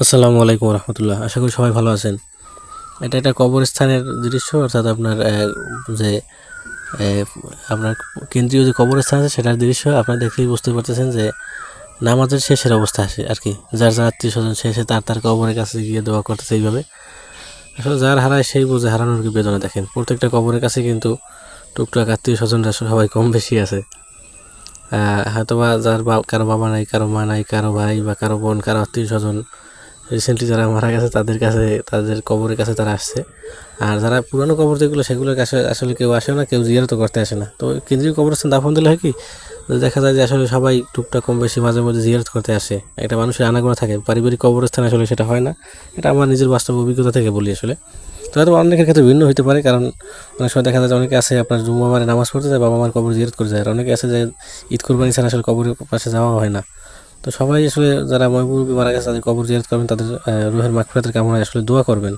আসসালামু আলাইকুম রহমতুল্লাহ। আশা করি সবাই ভালো আছেন। এটা একটা কবরস্থানের দৃশ্য অর্থাৎ আপনার যে আপনার কেন্দ্রীয় যে কবরস্থান আছে সেটার দৃশ্য আপনারা দেখেই বুঝতে পারতেছেন যে নামাজের শেষের অবস্থা আসে আর কি। যার যার আত্মীয় স্বজন শেষে তার তার কবরের কাছে গিয়ে দোয়া করতেছে এইভাবে। আসলে যার হারায় সেই বুঝে হারানোর কি বেদনা দেখেন। প্রত্যেকটা কবরের কাছে কিন্তু টুকটাক আত্মীয় স্বজনরা সবাই কম বেশি আছে। আহ, হয়তোবা যার বা- কারও বাবা নাই কারও মা নাই কারও ভাই বা কারও বোন কারও আত্মীয় স্বজন রিসেন্টলি যারা মারা গেছে, তাদের কাছে, তাদের কবরের কাছে তারা আসছে। আর যারা পুরানো কবর যেগুলো, সেগুলোর কাছে আসলে কেউ আসে না, কেউ জিয়ারত করতে আসে না। তো কেন্দ্রীয় কবরস্থান দাফন দিলে হয় কি? দেখা যায় যে আসলে সবাই টুকটাক কম বেশি মাঝে মধ্যে জিয়ারত করতে আসে। একটা মানুষের আনাগোনা থাকে, পারিবারিক কবরস্থান আসলে সেটা হয় না। এটা আমার নিজের বাস্তব অভিজ্ঞতা থেকে বলি আসলে। তো হয়তো অনেকের ক্ষেত্রে ভিন্ন হতে পারে, কারণ অনেক সময় দেখা যায় অনেকে আছে, আপনার জুম্মাবারে নামাজ পড়তে যায়, বাবা মার কবর জিয়ারত করে যায়। আর অনেকে আছে যে ঈদ কোরবানি ছাড়া আসলে কবরের পাশে যাওয়া হয় না। তো সবাই আসলে যারা ময়মুরবি মারা গেছে, তাদের কবর জিয়ারত করবেন, তাদের রুহের মাগফিরাতের কামনায় আসলে দোয়া করবেন।